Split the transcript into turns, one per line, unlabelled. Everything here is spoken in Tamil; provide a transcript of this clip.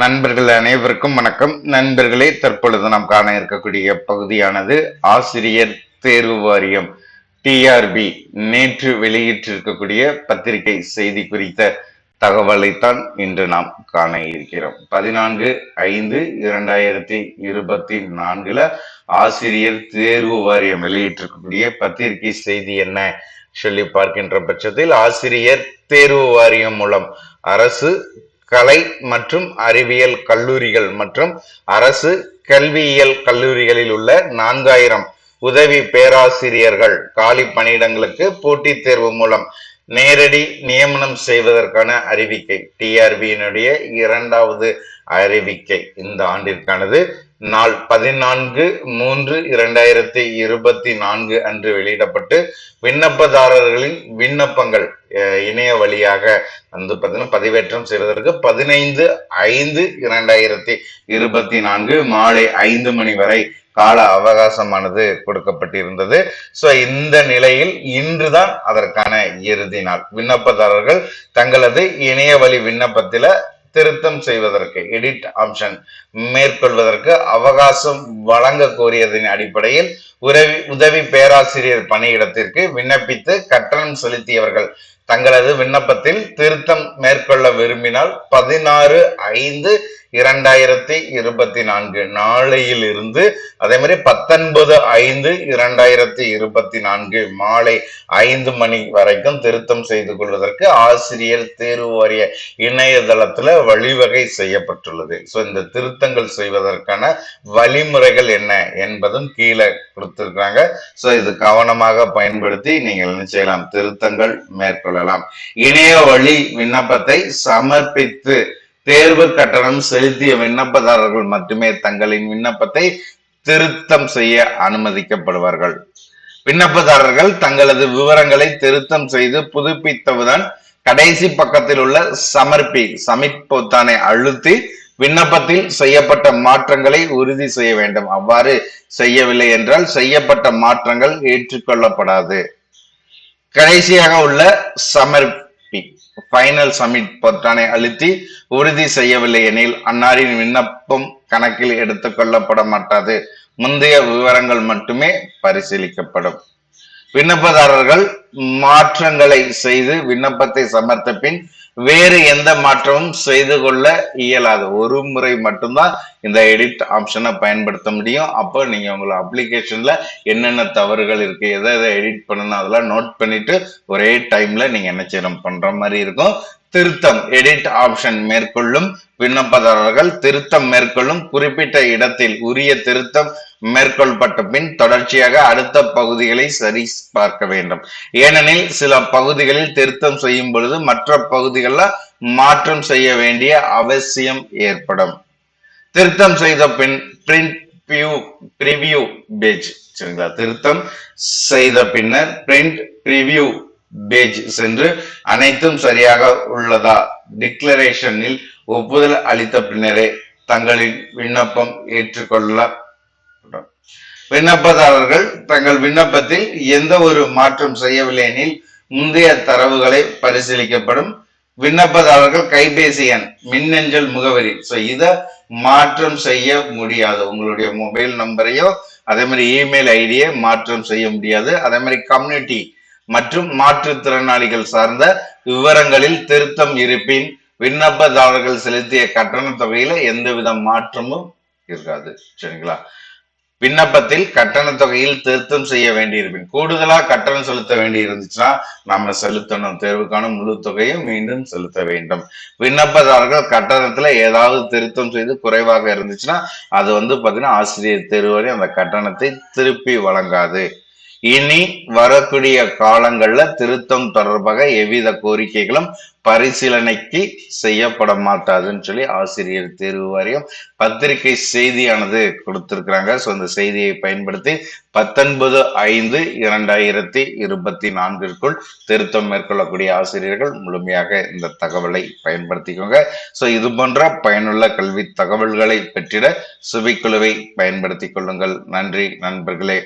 நண்பர்கள் அனைவருக்கும் வணக்கம். நண்பர்களே தற்பொழுது நாம் காண இருக்கக்கூடிய பகுதியானது ஆசிரியர் தேர்வு வாரியம் டிஆர்பி நேற்று வெளியிட்டிருக்கக்கூடிய பத்திரிகை செய்தி குறித்த தகவலைத்தான் இன்று நாம் காண இருக்கிறோம். பதினான்கு ஐந்து இரண்டாயிரத்தி இருபத்தி நான்குல ஆசிரியர் தேர்வு வாரியம் வெளியிட்டிருக்கக்கூடிய பத்திரிகை செய்தி என்ன சொல்லி பார்க்கின்ற பட்சத்தில் ஆசிரியர் தேர்வு வாரியம் மூலம் அரசு கலை மற்றும் அறிவியல் கல்லூரிகள் மற்றும் அரசு கல்வியியல் கல்லூரிகளில் உள்ள நான்காயிரம் உதவி பேராசிரியர்கள் காலி பணியிடங்களுக்கு போட்டித் தேர்வு மூலம் நேரடி நியமனம் செய்வதற்கான அறிவிக்கை. டிஆர்பியினுடைய இரண்டாவது அறிவிக்கை இந்த ஆண்டிற்கானது. நாள் பதினான்கு மூன்று இரண்டாயிரத்தி இருபத்தி நான்கு அன்று வெளியிடப்பட்டு விண்ணப்பதாரர்களின் விண்ணப்பங்கள் இணைய வழியாக வந்து பார்த்தீங்கன்னா பதிவேற்றம் செய்வதற்கு பதினைந்து ஐந்து இரண்டாயிரத்தி இருபத்தி நான்கு மாலை ஐந்து மணி வரை கால அவகாசமானது கொடுக்கப்பட்டிருந்தது. ஸோ இந்த நிலையில் இன்றுதான் அதற்கான இறுதி நாள். விண்ணப்பதாரர்கள் தங்களது இணைய வழி விண்ணப்பத்தில திருத்தம் செய்வதற்கு எடிட் ஆப்ஷன் மேற்கொள்வதற்கு அவகாசம் வழங்க கோரியதன் அடிப்படையில் உதவி உதவி பேராசிரியர் பணியிடத்திற்கு விண்ணப்பித்து கட்டணம் செலுத்தியவர்கள் தங்களது விண்ணப்பத்தில் திருத்தம் மேற்கொள்ள விரும்பினால் பதினாறு ஐந்து இரண்டாயிரத்தி இருபத்தி நான்கு நாளையில் இருந்து அதே மாதிரி பத்தொன்பது ஐந்து இரண்டாயிரத்தி இருபத்தி நான்கு மாலை ஐந்து மணி வரைக்கும் திருத்தம் செய்து கொள்வதற்கு ஆசிரியர் தேர்வு வாரிய இணையதளத்துல வழிவகை செய்யப்பட்டுள்ளது. ஸோ இந்த திருத்தங்கள் செய்வதற்கான வழிமுறைகள் என்ன என்பதும் கீழே கொடுத்துருக்காங்க ஸோ இது கவனமாக பயன்படுத்தி நீங்கள் என்ன செய்யலாம்? திருத்தங்கள் மேற்கொள்ளலாம். இணைய வழி விண்ணப்பத்தை சமர்ப்பித்து தேர்வு கட்டணம் செலுத்திய விண்ணப்பதாரர்கள் மட்டுமே தங்களின் விண்ணப்பத்தை திருத்தம் செய்ய அனுமதிக்கப்படுவார்கள். விண்ணப்பதாரர்கள் தங்களது விவரங்களை திருத்தம் செய்து புதுப்பித்தவுடன் கடைசி பக்கத்தில் உள்ள சமர்ப்பி சமிட் பொத்தானை அழுத்தி விண்ணப்பத்தில் செய்யப்பட்ட மாற்றங்களை உறுதி செய்ய வேண்டும். அவ்வாறு செய்யவில்லை என்றால் செய்யப்பட்ட மாற்றங்கள் ஏற்றுக்கொள்ளப்படாது. கடைசியாக உள்ள சமர்ப்பி ஃபைனல் சமிட் பொத்தானை அழுத்தி உறுதி செய்யவில்லை எனில் அன்னாரின் விண்ணப்பம் கணக்கில் எடுத்துக்கொள்ளப்பட மாட்டாது. முந்தைய விவரங்கள் மட்டுமே பரிசீலிக்கப்படும். விண்ணப்பதாரர்கள் மாற்றங்களை செய்து விண்ணப்பத்தை சமர்த்த பின் வேறு எந்த மாற்றமும் செய்து கொள்ள இயலாது. ஒரு முறை மட்டும்தான் இந்த எடிட் ஆப்ஷனை பயன்படுத்த முடியும். அப்போ நீங்கள் உங்களை அப்ளிகேஷனில் என்னென்ன தவறுகள் இருக்குது எதை எதை எடிட் பண்ணணும் அதெல்லாம் நோட் பண்ணிவிட்டு ஒரே டைமில் நீங்கள் என்ன செய்யணும் பண்ணுற மாதிரி இருக்கும். திருத்தம் எடிட் ஆப்ஷன் மேற்கொள்ளும் விண்ணப்பதாரர்கள் திருத்தம் மேற்கொள்ளும் குறிப்பிட்ட இடத்தில் உரிய திருத்தம் மேற்கொள்ளப்பட்ட பின் தொடர்ச்சியாக அடுத்த பகுதிகளை சரி பார்க்க வேண்டும். ஏனெனில் சில பகுதிகளில் திருத்தம் செய்யும் பொழுது மற்ற பகுதிகளில் மாற்றம் செய்ய வேண்டிய அவசியம் ஏற்படும். திருத்தம் செய்த பின் பிரிண்ட் பியூ ப்ரிவியூ பேஜ் சரிங்களா? திருத்தம் செய்த பின்னர் பிரிண்ட் ப்ரிவியூ பேஜ் சென்று அனைத்தும் சரியாக உள்ளதா? டிக்ளரேஷனில் ஒப்புதல் அளித்த பின்னரே தங்களின் விண்ணப்பம் ஏற்றுக்கொள்ள விண்ணப்பதாரர்கள் தங்கள் விண்ணப்பத்தில் எந்த ஒரு மாற்றம் செய்யவில்லை எனில் முந்தைய தரவுகளை பரிசீலிக்கப்படும். விண்ணப்பதாரர்கள் கைபேசி எண் மின்னஞ்சல் முகவரி. ஸோ இதை மாற்றம் செய்ய முடியாது. உங்களுடைய மொபைல் நம்பரையோ அதே மாதிரி இமெயில் ஐடியை மாற்றம் செய்ய முடியாது. அதே மாதிரி கம்யூனிட்டி மற்றும் மாற்றுத்திறனாளிகள் சார்ந்த விவரங்களில் திருத்தம் இருப்பின் விண்ணப்பதாரர்கள் செலுத்திய கட்டண தொகையில எந்தவித மாற்றமும் இருக்காது. சரிங்களா? விண்ணப்பத்தில் கட்டண தொகையில் திருத்தம் செய்ய வேண்டியிருப்பின். கூடுதலா கட்டணம் செலுத்த வேண்டி இருந்துச்சுன்னா நம்ம செலுத்தணும். தேர்வுக்கான முழு தொகையும் மீண்டும் செலுத்த வேண்டும். விண்ணப்பதாரர்கள் கட்டணத்துல ஏதாவது திருத்தம் செய்து குறைவாக இருந்துச்சுன்னா அது வந்து பாத்தீங்கன்னா ஆசிரியர் தேர்வு வரை அந்த கட்டணத்தை திருப்பி வழங்காது. இனி வரக்கூடிய காலங்கள்ல திருத்தம் தொடர்பாக எவ்வித கோரிக்கைகளும் பரிசீலனைக்கு செய்யப்பட மாட்டாதுன்னு சொல்லி ஆசிரியர் தேர்வு வாரியம் பத்திரிகை செய்தியானது கொடுத்திருக்கிறாங்க. ஸோ அந்த செய்தியை பயன்படுத்தி பத்தொன்பது ஐந்து இரண்டாயிரத்தி இருபத்தி நான்கிற்குள் திருத்தம் மேற்கொள்ளக்கூடிய ஆசிரியர்கள் முழுமையாக இந்த தகவலை பயன்படுத்திக்கோங்க. ஸோ இது போன்ற பயனுள்ள கல்வி தகவல்களை பெற்றிட சுபிக்குழுவை பயன்படுத்திக் கொள்ளுங்கள். நன்றி நண்பர்களே.